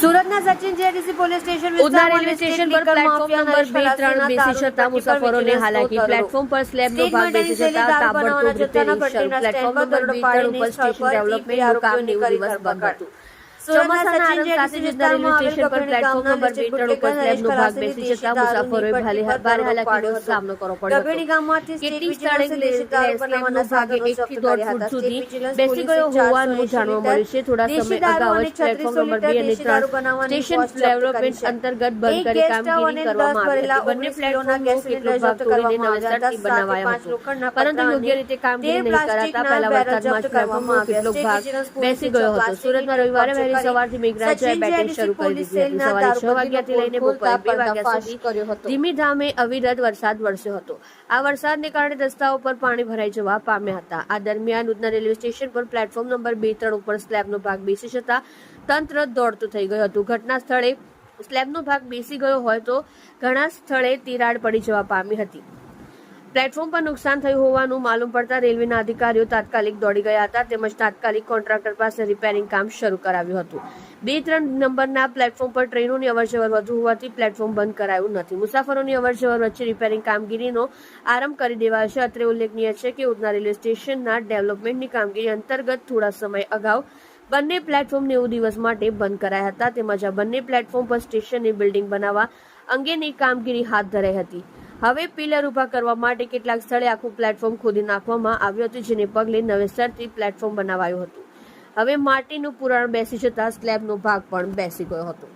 સુરતના Sachin GIDC police station Udhna railway station પર platform number બે ત્રણ બેસી જતા મુસાફરોને હાલાકી પ્લેટફોર્મ પર સ્લેબનો ભાગ બેસી જતા તાબડતોબ રીતે પ્લેટફોર્મ નંબર બે ત્રણ ઉપર સ્ટેશન ડેવલપમેન્ટનું કામ નેવું દિવસ બંધ હતું ચોમાસાના આરંભ સાથે જ ઉધના રેલવે સ્ટેશન પર પ્લેટફોર્મ નંબર બે ત્રણ ઉપર સ્લેબનો ભાગ બેસી જતા મુસાફરોએ ભારે ભારે હાલાકીનો સામનો કરવો પડ્યો હતો ડભેણી ગામમાંથી કેટલીક સ્ટેટ સ્થળે વિજિલન્સે દેશી દારૂ સ્લેબનો ભાગ બનાવવાના એકથી સાધનો દોઢ જપ્ત ફૂટ કર્યા હતા. સુધી સ્ટેટ બેસી વિજિલન્સ ગયો પોલીસે હોવાનું 480 જાણવા મળ્યું છે થોડા દેશી સમય દારૂ અગાઉ અને જ પ્લેટફોર્મ 36 નંબર બે અને દેશી દારૂ ત્રણ બનાવવાની સ્ટેશન પોસ્ટ જપ્ત કરી ડેવલપમેન્ટ છે. અંતર્ગત બંધ એક કરી ગેસ્ટ હાઉસ અને કામગીરી કરવામાં દસ ભરેલા આવી હતી બંને 19 કિલોના પ્લેટફોર્મનો ગેસ કેટલો સિલિન્ડર ભાગ જપ્ત તોડીને કરવામાં આવ્યા નવેસરથી હતા. બનાવાયો સાતથી પાંચ હતો લોખંડના પરંતુ પતરા યોગ્ય અને રીતે કામગીરી તેર નહીં કરાતા પ્લાસ્ટિકના પહેલા બેરલ વરસાદમાં જપ્ત જ પ્લેટફોર્મનો કરવામાં કેટલો આવ્યા. ભાગ સ્ટેટ વિજિલન્સ બેસી પોલીસે ગયો હતો પ્લાસ્ટિકની સુરતમાં રવિવારે કબજે વહેલી કરી સવારથી મેઘરાજાએ બેટિંગ શરૂ કરી દીધી હતી. સવારે છ વાગ્યાથી લઈને બપોરે બે વાગ્યા પર્દાફાશ કર્યો હતો. સુધી ધીમી ધામે અવિરત વરસાદ વરસ્યો હતો. આ વરસાદને કારણે રસ્તાઓ પર પાણી ભરાઈ જવા પામ્યા હતા. આ દરમિયાન ઉધના રેલવે સ્ટેશન પર પ્લેટફોર્મ નંબર બે ત્રણ ઉપર સ્લેબનો ભાગ બેસી જતા તંત્ર દોડતું થઈ ગયું હતું. ઘટના સ્થળે સ્લેબનો ભાગ બેસી ગયો હોય તો ઘણા સ્થળે તિરાડ પડી જવા પામી હતી. પ્લેટફોર્મ પર નુકસાન થયું હોવાનું માલુમ પડતા રેલવેના અધિકારીઓ તાત્કાલિક દોડી ગયા હતા તેમજ તાત્કાલિક કોન્ટ્રાક્ટર પાસે રિપેરિંગ કામ શરૂ કરાવ્યું હતું. બે ત્રણ નંબરના પ્લેટફોર્મ પર ટ્રેનોની અવરજવર વધુ હોવાથી પ્લેટફોર્મ બંધ કરાયું નથી. મુસાફરોની અવરજવર વચ્ચે રિપેરિંગ કામગીરીનો આરંભ કરી દેવાયો છે. અત્રે ઉલ્લેખનીય છે કે ઉધના રેલવે સ્ટેશનના ડેવલપમેન્ટની કામગીરી અંતર્ગત થોડા સમય અગાઉ બંને પ્લેટફોર્મ નેવું દિવસ માટે બંધ કરાયા હતા. તેમજ આ બંને પ્લેટફોર્મ પર સ્ટેશનની બિલ્ડિંગ બનાવવા અંગેની કામગીરી હાથ ધરાઈ હતી. હવે પિલર ઊભા કરવા માટે કેટલાક સ્થળે આખું પ્લેટફોર્મ ખોદી નાખવામાં આવ્યું હતું, જેને પગલે નવેસરથી પ્લેટફોર્મ બનાવાયું હતું. હવે માટીનું પુરાણ બેસી જતા સ્લેબનો ભાગ પણ બેસી ગયો હતો.